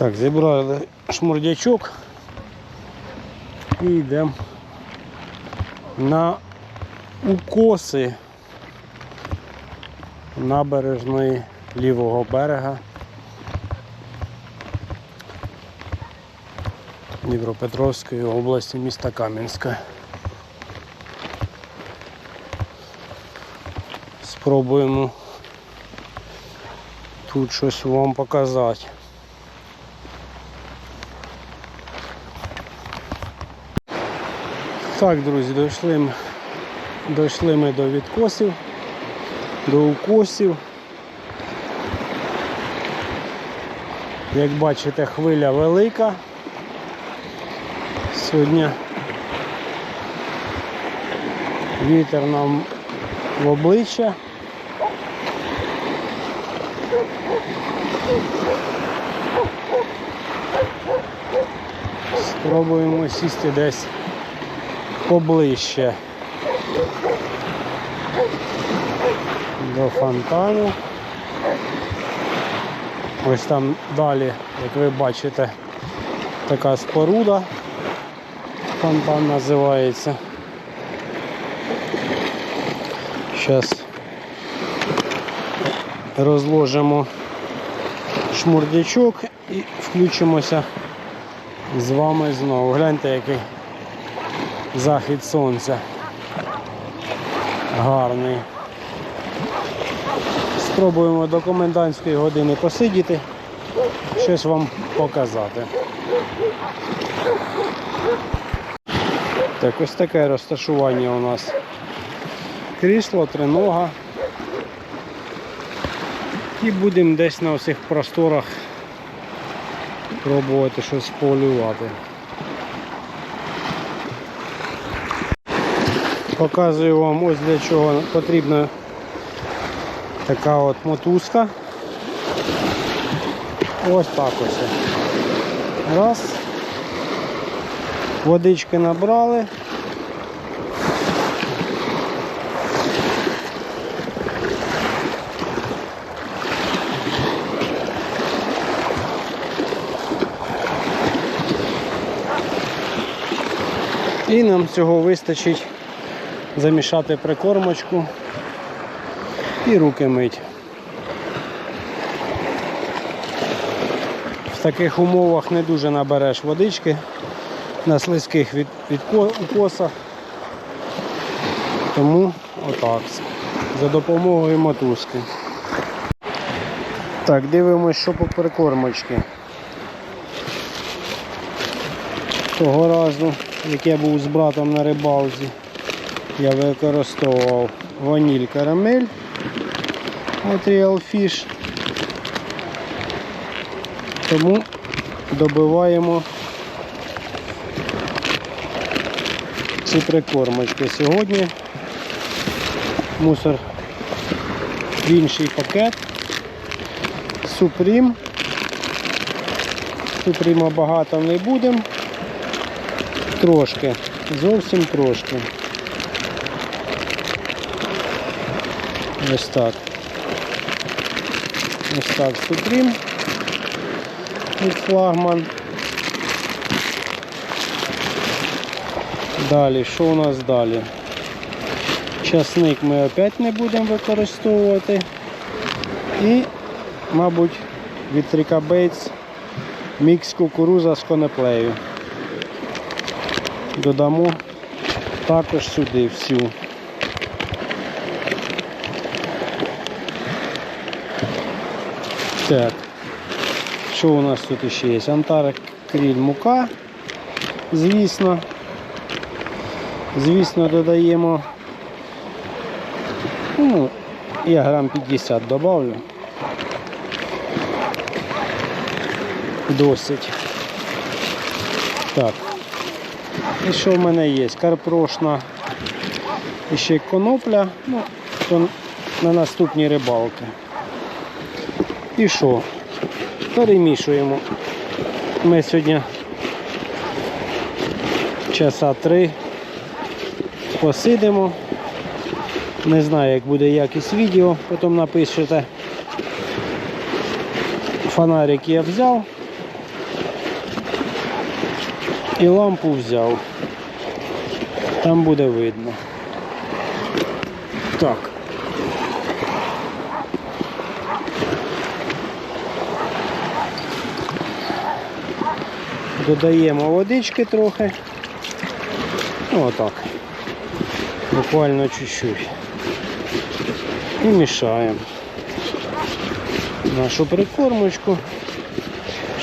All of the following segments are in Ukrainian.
Так, зібрали шмурдячок і йдемо на укоси набережної лівого берега Дніпропетровської області міста Кам'янська. Спробуємо тут щось вам показати. Так, друзі, дійшли дійшли ми до відкосів, до укосів. Як бачите, хвиля велика. Сьогодні вітер нам в обличчя. Спробуємо сісти десь поближче до фонтану. Ось там далі, як ви бачите, така споруда. Фонтан називається. Зараз розложимо шмурдячок і включимося з вами знову. Гляньте, який захід сонця. Гарний. Спробуємо до комендантської години посидіти, щось вам показати. Так, ось таке розташування у нас. Крісло, тринога. І будемо десь на всіх просторах пробувати щось полювати. Показую вам ось для чого потрібна така от мотузка. Ось так ось. Раз. Водички набрали. І нам цього вистачить замішати прикормочку і руки мить. В таких умовах не дуже набереш водички на слизьких від, відко- укосах. Тому отак. За допомогою мотузки. Так, дивимось, що по прикормочці. Того разу, як я був з братом на рибалці, я використовував ваніль карамель Real Fish. Тому добиваємо ці прикормочки. Сьогодні мусор в інший пакет. Супрім. Супріма багато не будемо. Трошки, зовсім трошки. Ось так. Ось так супрім. Від флагман. Далі, що у нас далі? Часник ми опять не будемо використовувати. І, мабуть, від Бейтс мікс кукуруза з конеплею. Додамо також сюди всю. Так, що у нас тут ще є? Антарик кріль мука, звісно. Звісно, додаємо. Ну, я грам 50 добавлю. Досить. Так. І що в мене є? Карпрошна і ще конопля, ну, то на наступні рибалки. І що? Перемішуємо. Ми сьогодні часа три посидимо. Не знаю, як буде якість відео, потім напишете. Фонарик я взяв, І лампу взяв. Там буде видно. Так. Додаємо водички трохи. Ну отак. Буквально чуть-чуть. І мішаємо нашу прикормочку,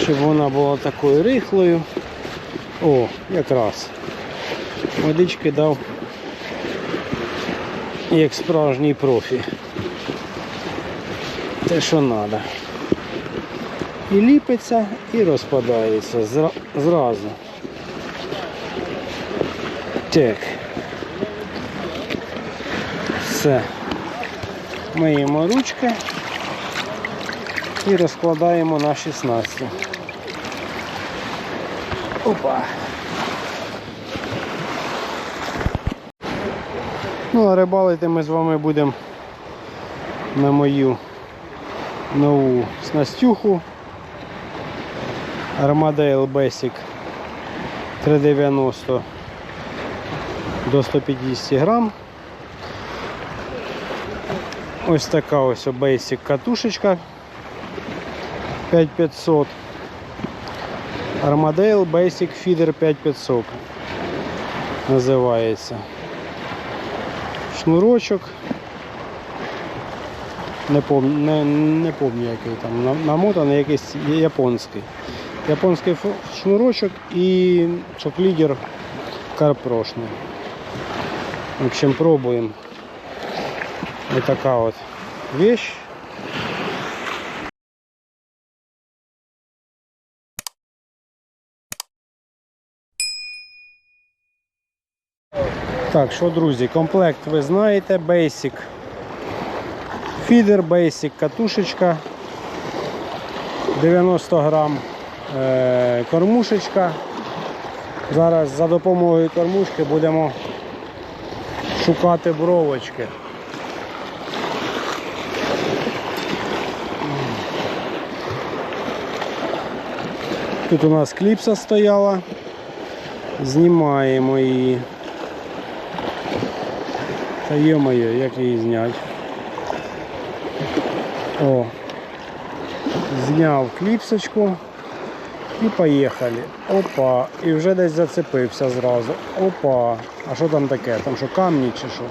щоб вона була такою рихлою. О, якраз. Водички дав як справжній профі. Те, що треба. І ліпиться, і розпадається зразу. Так. Все. Миємо ручки і розкладаємо наші снасті. Опа. Ну, а рибалити ми з вами будемо на мою нову снастюху. Armadale Basic 390 до 150 грам. Ось така ось Basic катушечка 5500. Armadale Basic Feeder 5500 називається. Шнурочок. Не пам'ятаю, не, не пам'ятаю, який там намотаний якийсь японський. Японський шнурочок і шоклідер карпрошний. В общем, пробуємо. Ось така от вещь. Так, що, друзі, комплект ви знаєте, Basic. Фідер, Basic, катушечка. 90 грам е, кормушечка. Зараз за допомогою кормушки будемо шукати бровочки. Тут у нас кліпса стояла. Знімаємо її. Та йо-моє, як її зняти? О, зняв кліпсочку і поїхали. Опа, і вже десь зацепився зразу. Опа. А що там таке? Там що камні чи що?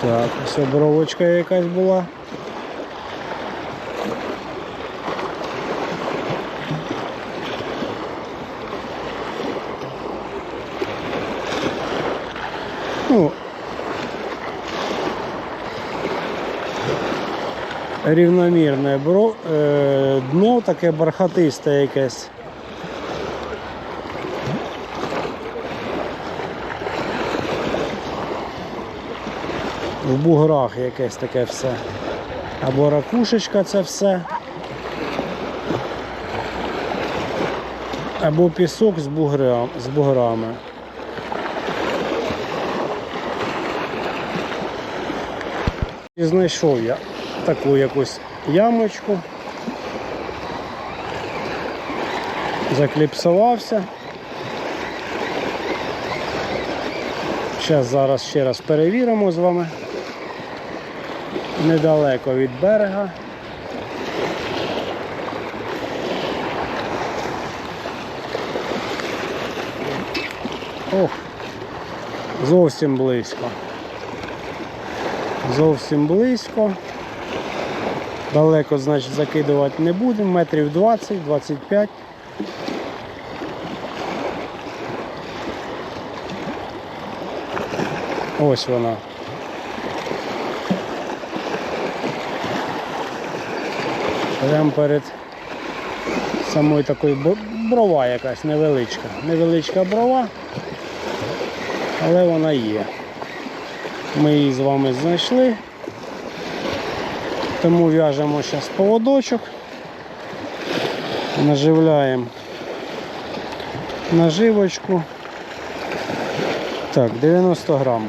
Так, ось бровочка якась була. Рівномірне бро, е, дно таке бархатисте якесь. в буграх якесь таке все. Або ракушечка це все. Або пісок з, бугра, з буграми. І знайшов я таку якусь ямочку. Закліпсувався. Зараз зараз ще раз перевіримо з вами. Недалеко від берега. Ох, зовсім близько. Зовсім близько. Далеко, значить, закидувати не будемо, метрів 20-25. Ось вона. Прямо перед самою такою брова якась невеличка. Невеличка брова, але вона є. Ми її з вами знайшли. Тому в'яжемо зараз поводочок, наживляємо наживочку. Так, 90 грам.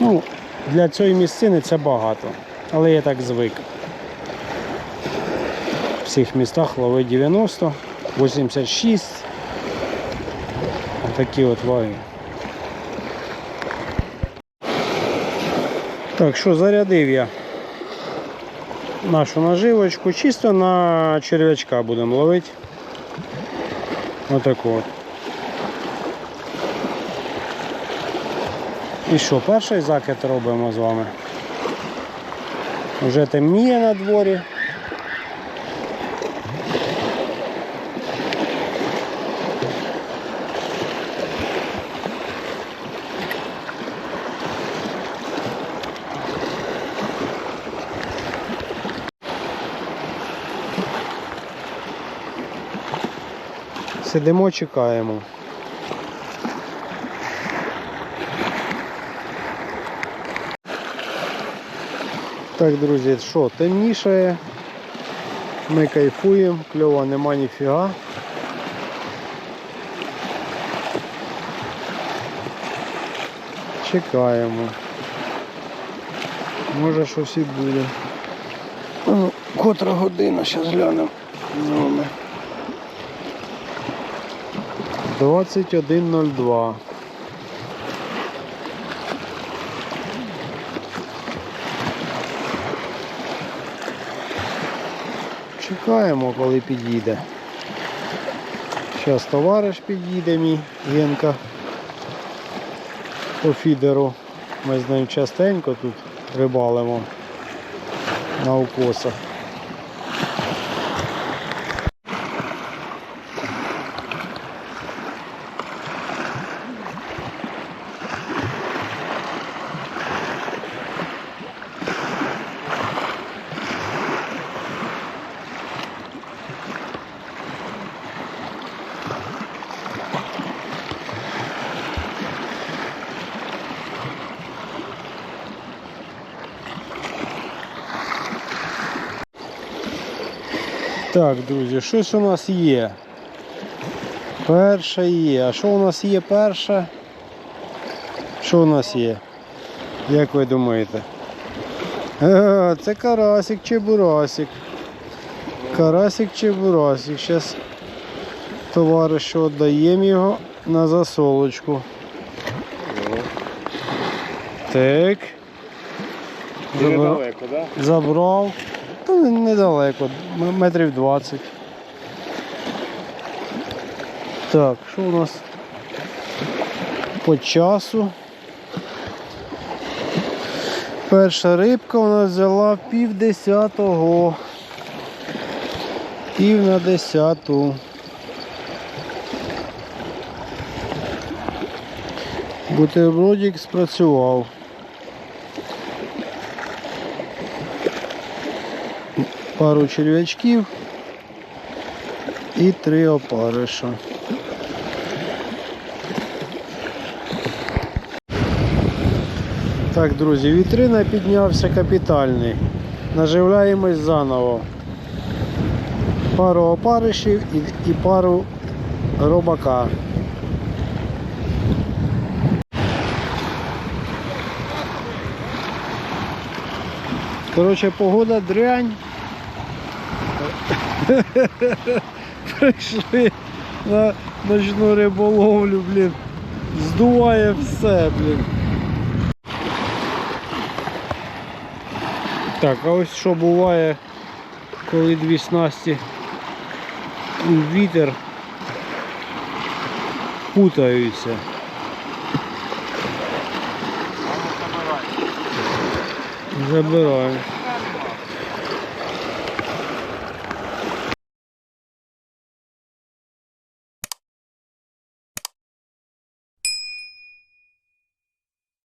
Ну, для цієї місцини це багато, але я так звик. В всіх містах лови 90, 86. Такі от ваги. Так, що зарядив я нашу наживочку, чисто на черв'ячка будемо ловити. Отаку от. І що, перший закид робимо з вами. Вже темніє на дворі. Сидимо, чекаємо. Так, друзі, що, темнішає. Ми кайфуємо, кльова нема ніфіга. Чекаємо. Може щось і буде. Ну, котра година, зараз глянемо. з вами. 21.02. Чекаємо, коли під'їде. Зараз товариш під'їде мій Генка по фідеру. Ми з ним частенько тут рибалимо на укосах. Так, друзі, щось у нас є. Перше є. А що у нас є перше? Що у нас є? Як ви думаєте? А, це карасик чи бурасик. Карасик чи бурасик. Зараз товаришу віддаємо його на засолочку. Так. Забра- Недалеко, да? Забрав. Та недалеко, метрів 20. Так, що у нас по часу? Перша рибка у нас взяла пів десятого. Пів на десяту. Бутербродик спрацював. Пару черв'ячків і три опариша. Так, друзі, вітрина піднявся капітальний. Наживляємось заново. Пару опаришів і, і пару робака. Коротше, погода дрянь. Прийшли на ночну риболовлю, блін. Здуває все, блін. Так, а ось що буває, коли дві снасті у вітер путаються. Забираємо.